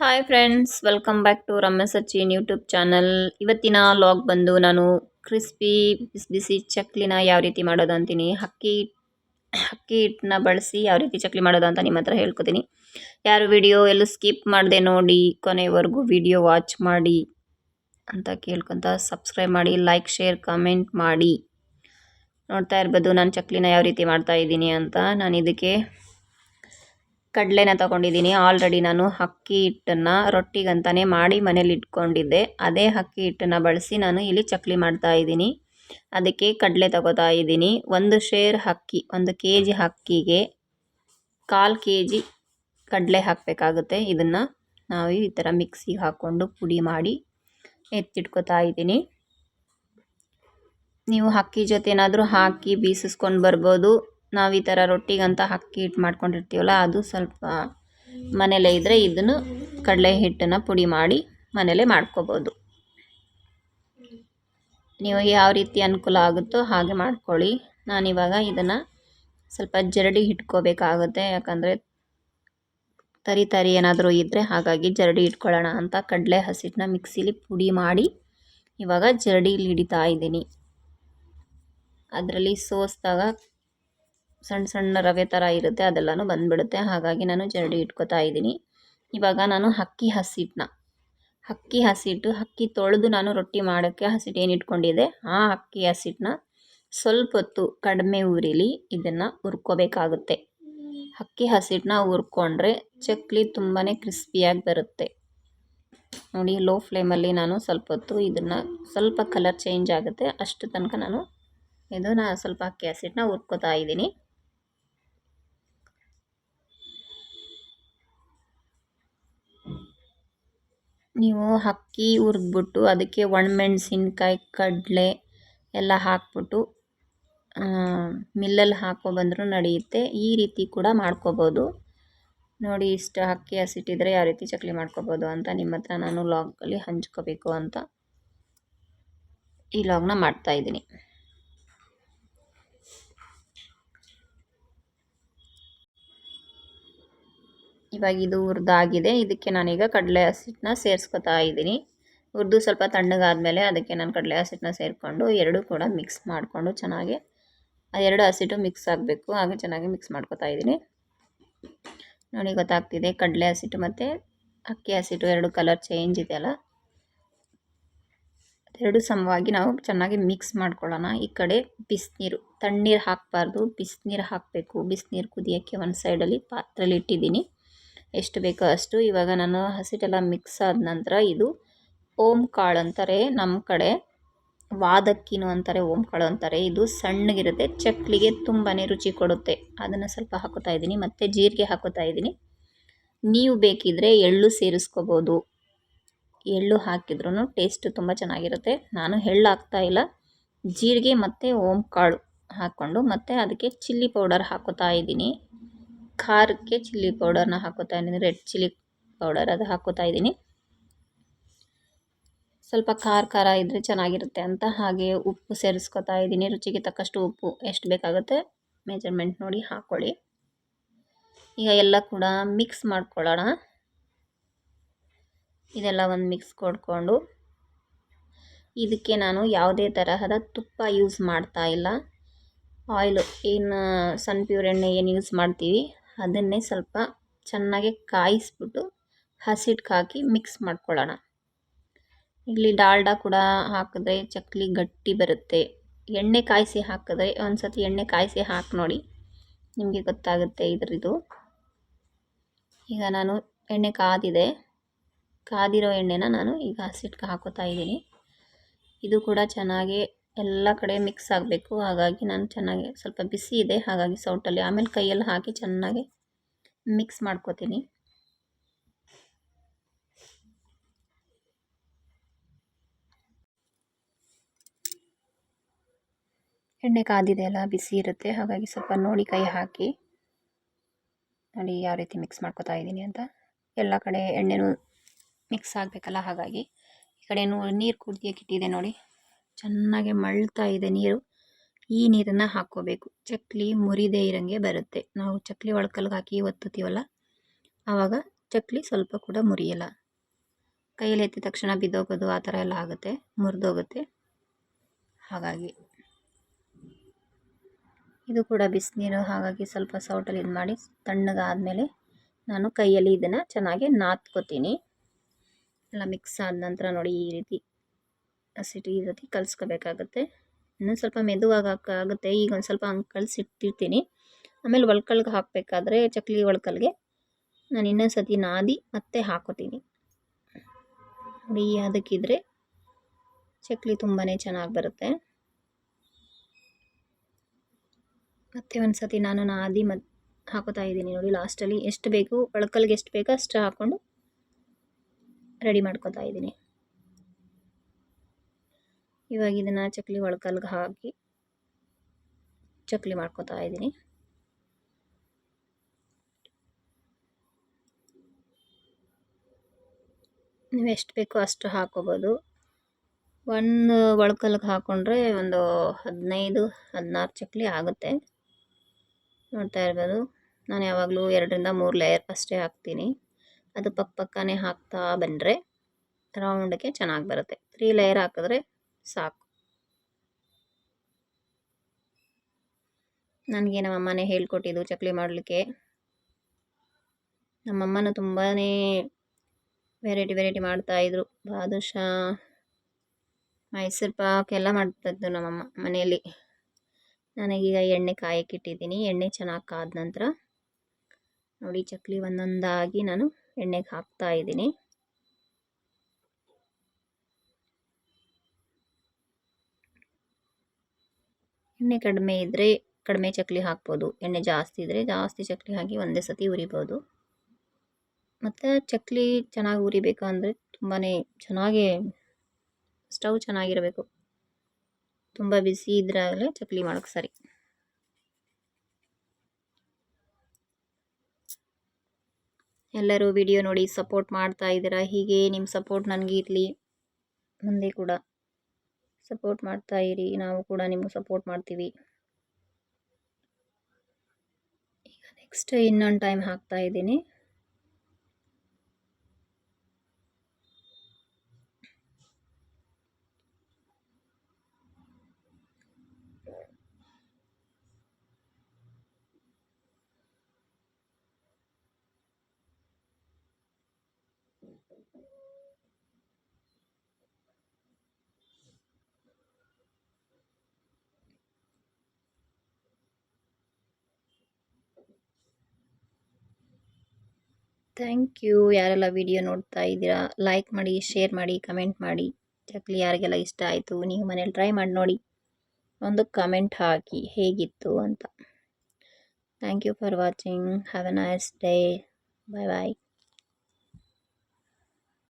Hi friends welcome back to Ramya Sachin YouTube channel ಇವತ್ತಿನ log ಬಂದು ನಾನು crispy ಬಿಸಿ ಬಿಸಿ ಚಕ್ಲಿನ ಯಾವ ರೀತಿ ಮಾಡೋದು ಅಂತೀನಿ? ಅಕ್ಕಿ ಅಕ್ಕಿ ಹಿಟ್ಟನ್ನ ಬಳಸಿ ಯಾವ ರೀತಿ ಚಕ್ಲಿ ಮಾಡೋದು ಅಂತ ನಿಮ್ಮ ಹತ್ರ ಹೇಳ್ಕೊತೀನಿ. ಯಾರು ವಿಡಿಯೋ ಎಲ್ಲೂ ಸ್ಕಿಪ್ ಮಾಡದೆ ನೋಡಿ, ಕೊನೆವರೆಗೂ ವಿಡಿಯೋ ವಾಚ್ ಮಾಡಿ ಅಂತ ಕೇಳ್ಕೊತ ಸಬ್ಸ್ಕ್ರೈಬ್ ಮಾಡಿ ಲೈಕ್ ಶೇರ್ ಕಮೆಂಟ್ ಮಾಡಿ. ನೋಡ್ತಾ ಇರ್ಬೋದು ನಾನು ಚಕ್ಲಿನ ಯಾವ ರೀತಿ ಮಾಡ್ತಾ ಇದ್ದೀನಿ ಅಂತ. ನಾನು ಇದಕ್ಕೆ ಕಡಲೆನ ತಗೊಂಡಿದ್ದೀನಿ. ಆಲ್ರೆಡಿ ನಾನು ಅಕ್ಕಿ ಹಿಟ್ಟನ್ನು ರೊಟ್ಟಿಗಂತಲೇ ಮಾಡಿ ಮನೇಲಿ ಇಟ್ಕೊಂಡಿದ್ದೆ. ಅದೇ ಅಕ್ಕಿ ಹಿಟ್ಟನ್ನು ಬಳಸಿ ನಾನು ಇಲ್ಲಿ ಚಕ್ಲಿ ಮಾಡ್ತಾ ಇದ್ದೀನಿ. ಅದಕ್ಕೆ ಕಡಲೆ ತಗೋತಾ ಇದ್ದೀನಿ. ಒಂದು ಶೇರ್ ಅಕ್ಕಿ ಒಂದು ಕೆ ಜಿ ಅಕ್ಕಿಗೆ ಕಾಲು ಕೆ ಜಿ ಕಡಲೆ ಹಾಕಬೇಕಾಗುತ್ತೆ. ಇದನ್ನು ನಾವು ಈ ಥರ ಮಿಕ್ಸಿಗೆ ಹಾಕ್ಕೊಂಡು ಪುಡಿ ಮಾಡಿ ಎತ್ತಿಟ್ಕೋತಾ ಇದ್ದೀನಿ. ನೀವು ಅಕ್ಕಿ ಜೊತೆ ಏನಾದರೂ ಹಾಕಿ ಬೀಸಿಸ್ಕೊಂಡು ಬರ್ಬೋದು. ನಾವು ಈ ಥರ ರೊಟ್ಟಿಗಂತ ಅಕ್ಕಿ ಹಿಟ್ಟು ಮಾಡ್ಕೊಂಡಿರ್ತೀವಲ್ಲ, ಅದು ಸ್ವಲ್ಪ ಮನೇಲೇ ಇದ್ದರೆ ಇದನ್ನು ಕಡಲೆ ಹಿಟ್ಟನ್ನು ಪುಡಿ ಮಾಡಿ ಮನೇಲೇ ಮಾಡ್ಕೋಬೋದು. ನೀವು ಯಾವ ರೀತಿ ಅನುಕೂಲ ಆಗುತ್ತೋ ಹಾಗೆ ಮಾಡ್ಕೊಳ್ಳಿ. ನಾನಿವಾಗ ಇದನ್ನು ಸ್ವಲ್ಪ ಜರಡಿ ಇಟ್ಕೋಬೇಕಾಗುತ್ತೆ ಯಾಕಂದರೆ ತರಿ ತರಿ ಏನಾದರೂ ಇದ್ದರೆ ಹಾಗಾಗಿ ಜರಡಿ ಇಟ್ಕೊಳ್ಳೋಣ ಅಂತ ಕಡಲೆ ಹಸಿಟ್ಟನ್ನ ಮಿಕ್ಸಿಲಿ ಪುಡಿ ಮಾಡಿ ಇವಾಗ ಜರಡಿಲಿ ಹಿಡಿತಾ ಇದ್ದೀನಿ. ಅದರಲ್ಲಿ ಸೋಸಿದಾಗ ಸಣ್ಣ ಸಣ್ಣ ರವೆ ಥರ ಇರುತ್ತೆ, ಅದೆಲ್ಲನೂ ಬಂದುಬಿಡುತ್ತೆ. ಹಾಗಾಗಿ ನಾನು ಜರಡಿ ಇಟ್ಕೋತಾ ಇದ್ದೀನಿ. ಇವಾಗ ನಾನು ಅಕ್ಕಿ ಹಸಿಟ್ಟನ್ನ ಅಕ್ಕಿ ಹಸಿಟ್ಟು ಅಕ್ಕಿ ತೊಳೆದು ನಾನು ರೊಟ್ಟಿ ಮಾಡೋಕ್ಕೆ ಹಸಿಟ್ಟು ಏನು ಇಟ್ಕೊಂಡಿದ್ದೆ? ಆ ಅಕ್ಕಿ ಹಸಿಟ್ಟನ್ನ ಸ್ವಲ್ಪ ಹೊತ್ತು ಕಡಿಮೆ ಉರಿಲಿ, ಇದನ್ನು ಹುರ್ಕೋಬೇಕಾಗುತ್ತೆ. ಅಕ್ಕಿ ಹಸಿಟ್ಟನ್ನ ಹುರ್ಕೊಂಡ್ರೆ ಚಕ್ಲಿ ತುಂಬಾ ಕ್ರಿಸ್ಪಿಯಾಗಿ ಬರುತ್ತೆ. ನೋಡಿ, ಲೋ ಫ್ಲೇಮಲ್ಲಿ ನಾನು ಸ್ವಲ್ಪ ಹೊತ್ತು ಇದನ್ನು, ಸ್ವಲ್ಪ ಕಲರ್ ಚೇಂಜ್ ಆಗುತ್ತೆ. ಅಷ್ಟು ತನಕ ನಾನು ಇದನ್ನು ಸ್ವಲ್ಪ ಅಕ್ಕಿ ಹಸಿಟ್ಟನ್ನ ಹುರ್ಕೋತಾ ಇದ್ದೀನಿ. ನೀವು ಅಕ್ಕಿ ಹುರಿದ್ಬಿಟ್ಟು ಅದಕ್ಕೆ ಒಣಮೆಣ್ಸಿನ್ಕಾಯಿ, ಕಡಲೆ ಎಲ್ಲ ಹಾಕ್ಬಿಟ್ಟು ಮಿಲ್ಲಲ್ಲಿ ಹಾಕೋ ಬಂದರೂ ನಡೆಯುತ್ತೆ. ಈ ರೀತಿ ಕೂಡ ಮಾಡ್ಕೋಬೋದು. ನೋಡಿ, ಇಷ್ಟು ಅಕ್ಕಿ ಹಸಿಟ್ಟಿದ್ರೆ ಯಾವ ರೀತಿ ಚಕ್ಲಿ ಮಾಡ್ಕೋಬೋದು ಅಂತ ನಿಮ್ಮ ಹತ್ರ ನಾನು ಲಾಗಲ್ಲಿ ಹಂಚ್ಕೋಬೇಕು ಅಂತ ಈ ಲಾಗ್ನ ಮಾಡ್ತಾಯಿದ್ದೀನಿ ಇವಾಗ ಇದು ಹುರಿದಾಗಿದೆ ಇದಕ್ಕೆ ನಾನೀಗ ಕಡಲೆ ಹಸಿಟ್ಟನ್ನ ಸೇರಿಸ್ಕೊತಾ ಇದ್ದೀನಿ. ಹುರಿದು ಸ್ವಲ್ಪ ತಣ್ಣಗಾದಮೇಲೆ ಅದಕ್ಕೆ ನಾನು ಕಡಲೆ ಹಸಿಟ್ಟನ್ನ ಸೇರಿಕೊಂಡು ಎರಡೂ ಕೂಡ ಮಿಕ್ಸ್ ಮಾಡಿಕೊಂಡು ಚೆನ್ನಾಗಿ ಆ ಎರಡು ಹಸಿಟ್ಟು ಮಿಕ್ಸ್ ಆಗಬೇಕು. ಹಾಗೆ ಚೆನ್ನಾಗಿ ಮಿಕ್ಸ್ ಮಾಡ್ಕೊತಾ ಇದ್ದೀನಿ. ನೋಡಿ ಗೊತ್ತಾಗ್ತಿದೆ ಕಡಲೆ ಹಸಿಟ್ಟು ಮತ್ತು ಅಕ್ಕಿ ಹಸಿಟ್ಟು ಎರಡು ಕಲರ್ ಚೇಂಜ್ ಇದೆ ಅಲ್ಲ? ಎರಡು ಸಮವಾಗಿ ನಾವು ಚೆನ್ನಾಗಿ ಮಿಕ್ಸ್ ಮಾಡ್ಕೊಳ್ಳೋಣ. ಈ ಕಡೆ ಬಿಸಿನೀರು, ತಣ್ಣೀರು ಹಾಕಬಾರ್ದು. ಬಿಸಿನೀರು ಹಾಕಬೇಕು. ಬಿಸಿನೀರು ಕುದಿಯೋಕ್ಕೆ ಒಂದು ಸೈಡಲ್ಲಿ ಪಾತ್ರೆಯಲ್ಲಿ ಇಟ್ಟಿದ್ದೀನಿ. ಎಷ್ಟು ಬೇಕೋ ಅಷ್ಟು. ಇವಾಗ ನಾನು ಹಸಿಟ್ಟೆಲ್ಲ ಮಿಕ್ಸ್ ಆದ ನಂತರ ಇದು ಓಮ್ ಕಾಳು ಅಂತಾರೆ ನಮ್ಮ ಕಡೆ. ವಾದಕ್ಕಿನೂ ಅಂತಾರೆ, ಓಮ್ ಕಾಳು ಅಂತಾರೆ. ಇದು ಸಣ್ಣಗಿರುತ್ತೆ, ಚಕ್ಲಿಗೆ ತುಂಬಾ ರುಚಿ ಕೊಡುತ್ತೆ. ಅದನ್ನು ಸ್ವಲ್ಪ ಹಾಕೋತಾ ಇದ್ದೀನಿ, ಮತ್ತು ಜೀರಿಗೆ ಹಾಕೋತಾ ಇದ್ದೀನಿ. ನೀವು ಬೇಕಿದ್ರೆ ಎಳ್ಳು ಸೇರಿಸ್ಕೋಬೋದು. ಎಳ್ಳು ಹಾಕಿದ್ರೂ ಟೇಸ್ಟು ತುಂಬ ಚೆನ್ನಾಗಿರುತ್ತೆ. ನಾನು ಎಳ್ಳು ಹಾಕ್ತಾ ಇಲ್ಲ. ಜೀರಿಗೆ ಮತ್ತು ಓಮ್ ಕಾಳು ಹಾಕ್ಕೊಂಡು ಮತ್ತು ಅದಕ್ಕೆ ಚಿಲ್ಲಿ ಪೌಡರ್ ಹಾಕೋತಾ ಇದ್ದೀನಿ. ಖಾರಕ್ಕೆ ಚಿಲ್ಲಿ ಪೌಡರ್ನ ಹಾಕೋತಾ ಇದ್ದೀನಿ. ರೆಡ್ ಚಿಲ್ಲಿ ಪೌಡರ್ ಅದು ಹಾಕೋತಾ ಇದ್ದೀನಿ. ಸ್ವಲ್ಪ ಖಾರ ಖಾರ ಇದ್ದರೆ ಚೆನ್ನಾಗಿರುತ್ತೆ ಅಂತ. ಹಾಗೆ ಉಪ್ಪು ಸೇರಿಸ್ಕೊತಾ ಇದ್ದೀನಿ. ರುಚಿಗೆ ತಕ್ಕಷ್ಟು ಉಪ್ಪು ಎಷ್ಟು ಬೇಕಾಗುತ್ತೆ ಮೆಜರ್ಮೆಂಟ್ ನೋಡಿ ಹಾಕ್ಕೊಳ್ಳಿ ಈಗ ಎಲ್ಲ ಕೂಡ ಮಿಕ್ಸ್ ಮಾಡ್ಕೊಳ್ಳೋಣ. ಇದೆಲ್ಲ ಒಂದು ಮಿಕ್ಸ್ ಕೊಡ್ಕೊಂಡು ಇದಕ್ಕೆ ನಾನು ಯಾವುದೇ ತರಹದ ತುಪ್ಪ ಯೂಸ್ ಮಾಡ್ತಾ ಇಲ್ಲ. ಆಯಿಲು ಏನು ಸನ್ ಪ್ಯೂರ್ ಎಣ್ಣೆ ಏನು ಯೂಸ್ ಮಾಡ್ತೀವಿ. ಅದನ್ನೇ ಸ್ವಲ್ಪ ಚೆನ್ನಾಗಿ ಕಾಯಿಸ್ಬಿಟ್ಟು ಹಸಿಟ್ಟು ಹಾಕಿ ಮಿಕ್ಸ್ ಮಾಡ್ಕೊಳ್ಳೋಣ. ಇಲ್ಲಿ ಡಾಲ್ಡಾ ಕೂಡ ಹಾಕಿದ್ರೆ ಚಕ್ಲಿ ಗಟ್ಟಿ ಬರುತ್ತೆ. ಎಣ್ಣೆ ಕಾಯಿಸಿ ಹಾಕಿದ್ರೆ ಒಂದು ಸತಿ ಎಣ್ಣೆ ಕಾಯಿಸಿ ಹಾಕಿ ನೋಡಿ ನಿಮಗೆ ಗೊತ್ತಾಗುತ್ತೆ ಇದರದು ಈಗ ನಾನು ಎಣ್ಣೆ ಕಾದಿದೆ. ಕಾದಿರೋ ಎಣ್ಣೆನ ನಾನು ಈಗ ಹಸಿಟ್ಗೆ ಹಾಕೋತಾ ಇದ್ದೀನಿ. ಇದು ಕೂಡ ಚೆನ್ನಾಗಿ ಎಲ್ಲ ಕಡೆ ಮಿಕ್ಸ್ ಆಗಬೇಕು. ಹಾಗಾಗಿ ನಾನು ಚೆನ್ನಾಗಿ ಸ್ವಲ್ಪ ಬಿಸಿ ಇದೆ. ಹಾಗಾಗಿ ಸೌಟಲ್ಲಿ ಆಮೇಲೆ ಕೈಯಲ್ಲಿ ಹಾಕಿ ಚೆನ್ನಾಗಿ ಮಿಕ್ಸ್ ಮಾಡ್ಕೋತೀನಿ. ಎಣ್ಣೆ ಕಾದಿದೆ ಅಲ್ಲ, ಬಿಸಿ ಇರುತ್ತೆ. ಹಾಗಾಗಿ ಸ್ವಲ್ಪ ನೋಡಿ ಕೈ ಹಾಕಿ. ನೋಡಿ ಯಾವ ರೀತಿ ಮಿಕ್ಸ್ ಮಾಡ್ಕೋತಾ ಇದ್ದೀನಿ ಅಂತ. ಎಲ್ಲ ಕಡೆ ಎಣ್ಣೆನೂ ಮಿಕ್ಸ್ ಆಗಬೇಕಲ್ಲ ಹಾಗಾಗಿ. ಈ ಕಡೆ ನೀರು ಕುದಿಯೋಕೆ ಇಟ್ಟಿದೆ ನೋಡಿ. ಚೆನ್ನಾಗಿ ಮಳ್ತಾ ಇದೆ ನೀರು. ಈ ನೀರನ್ನು ಹಾಕ್ಕೋಬೇಕು. ಚಕ್ಲಿ ಮುರಿದೇ ಇರೋಂಗೆ ಬರುತ್ತೆ. ನಾವು ಚಕ್ಲಿ ಒಳಕಲ್ಗೆ ಹಾಕಿ ಒತ್ತುತ್ತೀವಲ್ಲ, ಆವಾಗ ಚಕ್ಲಿ ಸ್ವಲ್ಪ ಕೂಡ ಮುರಿಯಲ್ಲ. ಕೈಯಲ್ಲಿ ಎತ್ತಿದ ತಕ್ಷಣ ಬಿದ್ದೋಗೋದು ಆ ಥರ ಎಲ್ಲ ಆಗುತ್ತೆ, ಮುರಿದೋಗುತ್ತೆ. ಹಾಗಾಗಿ ಇದು ಕೂಡ ಬಿಸಿನೀರು, ಹಾಗಾಗಿ ಸ್ವಲ್ಪ ಸೌಟಲ್ಲಿ ಇದು ಮಾಡಿ ತಣ್ಣಗಾದಮೇಲೆ ನಾನು ಕೈಯಲ್ಲಿ ಇದನ್ನು ಚೆನ್ನಾಗಿ ನಾದ್ಕೋತೀನಿ. ಎಲ್ಲ ಮಿಕ್ಸ್ ಆದ ನಂತರ ನೋಡಿ ಈ ರೀತಿ ಹಸಿಟ್ಟು ಈ ರೀತಿ ಕಲಿಸ್ಕೋಬೇಕಾಗುತ್ತೆ. ಇನ್ನೊಂದು ಸ್ವಲ್ಪ ಮೆದುವಾಗಿ ಹಾಕಾಗುತ್ತೆ ಈಗ ಒಂದು ಸ್ವಲ್ಪ ಹಂಗೆ ಕಲಸಿಟ್ಟಿರ್ತೀನಿ. ಆಮೇಲೆ ಒಳ್ಕಲ್ಗೆ ಹಾಕಬೇಕಾದ್ರೆ ಚಕ್ಲಿ ಒಳ್ಕಲ್ಗೆ ನಾನು ಇನ್ನೊಂದು ಸತಿ ನಾದಿ ಮತ್ತೆ ಹಾಕೋತೀನಿ. ನೋಡಿ, ಅದಕ್ಕಿದ್ರೆ ಚಕ್ಲಿ ತುಂಬಾ ಚೆನ್ನಾಗಿ ಬರುತ್ತೆ. ಮತ್ತೆ ಒಂದು ಸತಿ ನಾನು ನಾದಿ ಮತ್ತು ಹಾಕೋತಾ ಇದ್ದೀನಿ ನೋಡಿ, ಲಾಸ್ಟಲ್ಲಿ ಎಷ್ಟು ಬೇಕು, ಒಳ್ಕಲ್ಗೆ ಎಷ್ಟು ಬೇಕೋ ಅಷ್ಟು ಹಾಕ್ಕೊಂಡು ರೆಡಿ ಮಾಡ್ಕೋತಾ ಇದ್ದೀನಿ. ಇವಾಗ ಇದನ್ನು ಚಕ್ಲಿ ಒಳಕಲ್ಗೆ ಹಾಕಿ ಚಕ್ಲಿ ಮಾಡ್ಕೊತಾ ಇದ್ದೀನಿ. ನೀವು ಎಷ್ಟು ಬೇಕೋ ಅಷ್ಟು ಹಾಕೋಬೋದು. ಒಂದು ಒಳಕಲ್ಗೆ ಹಾಕ್ಕೊಂಡ್ರೆ ಒಂದು ಹದಿನೈದು, ಹದಿನಾರು ಚಕ್ಲಿ ಆಗುತ್ತೆ. ನೋಡ್ತಾ ಇರ್ಬೋದು. ನಾನು ಯಾವಾಗಲೂ ಎರಡರಿಂದ ಮೂರು ಲೇಯರ್ ಅಷ್ಟೇ ಹಾಕ್ತೀನಿ. ಅದು ಪಕ್ಕ ಪಕ್ಕನೇ ಹಾಕ್ತಾ ಬಂದರೆ ರೌಂಡ್ಗೆ ಚೆನ್ನಾಗಿ ಬರುತ್ತೆ. ತ್ರೀ ಲೇಯರ್ ಹಾಕಿದ್ರೆ ಸಾಕು. ನನಗೆ ನಮ್ಮ ಅಮ್ಮನೇ ಹೇಳ್ಕೊಟ್ಟಿದ್ದು ಚಕ್ಲಿ ಮಾಡಲಿಕ್ಕೆ. ನಮ್ಮಮ್ಮನೂ ತುಂಬಾ ವೆರೈಟಿ ವೆರೈಟಿ ಮಾಡ್ತಾಯಿದ್ರು ಬಾದುಷಾ, ಮೈಸೂರು ಪಾಕ್ ಎಲ್ಲ ಮಾಡ್ತಾಯಿದ್ದು ನಮ್ಮಮ್ಮ ಮನೆಯಲ್ಲಿ. ನನಗೀಗ ಎಣ್ಣೆ ಕಾಯಕ್ಕಿಟ್ಟಿದ್ದೀನಿ ಎಣ್ಣೆ ಚೆನ್ನಾಗಿ ಕಾದ ನಂತರ ನೋಡಿ, ಚಕ್ಲಿ ಒಂದೊಂದಾಗಿ ನಾನು ಎಣ್ಣೆಗೆ ಹಾಕ್ತಾ ಇದ್ದೀನಿ. ಎಣ್ಣೆ ಕಡಿಮೆ ಇದ್ದರೆ ಕಡಿಮೆ ಚಕ್ಲಿ ಹಾಕ್ಬೋದು. ಎಣ್ಣೆ ಜಾಸ್ತಿ ಇದ್ದರೆ ಜಾಸ್ತಿ ಚಕ್ಲಿ ಹಾಕಿ ಒಂದೇ ಸತಿ ಉರಿಬೋದು ಮತ್ತು ಚಕ್ಲಿ ಚೆನ್ನಾಗಿ ಉರಿಬೇಕು ಅಂದರೆ ತುಂಬಾ ಚೆನ್ನಾಗಿ ಸ್ಟವ್ ಚೆನ್ನಾಗಿರಬೇಕು. ತುಂಬ ಬಿಸಿ ಇದ್ರಾಗಲೇ ಚಕ್ಲಿ ಮಾಡೋಕ್ಕೆ ಸರಿ. ಎಲ್ಲರೂ ವಿಡಿಯೋ ನೋಡಿ ಸಪೋರ್ಟ್ ಮಾಡ್ತಾ ಇದ್ದೀರಾ? ಹೀಗೆ ನಿಮ್ಮ ಸಪೋರ್ಟ್ ನನಗೆ ಇರಲಿ. ಮುಂದೆ ಕೂಡ. ಸಪೋರ್ಟ್ ಮಾಡ್ತಾ ಇರಿ. ನಾವು ಕೂಡ ನಿಮ್ಗೆ ಸಪೋರ್ಟ್ ಮಾಡ್ತೀವಿ. ಈಗ ನೆಕ್ಸ್ಟ್ ಇನ್ನೊಂದು ಟೈಮ್ ಹಾಕ್ತಾ ಇದ್ದೀನಿ. ಥ್ಯಾಂಕ್ ಯು ಯಾರೆಲ್ಲ ವಿಡಿಯೋ ನೋಡ್ತಾ ಇದ್ದೀರಾ ಲೈಕ್ ಮಾಡಿ ಶೇರ್ ಮಾಡಿ ಕಮೆಂಟ್ ಮಾಡಿ. ಚಕ್ಲಿ ಯಾರಿಗೆಲ್ಲ ಇಷ್ಟ ಆಯಿತು, ನೀವು ಮನೇಲಿ ಟ್ರೈ ಮಾಡಿ ನೋಡಿ. ಒಂದು ಕಮೆಂಟ್ ಹಾಕಿ, ಹೇಗಿತ್ತು ಅಂತ. Thank you for watching have a nice day bye bye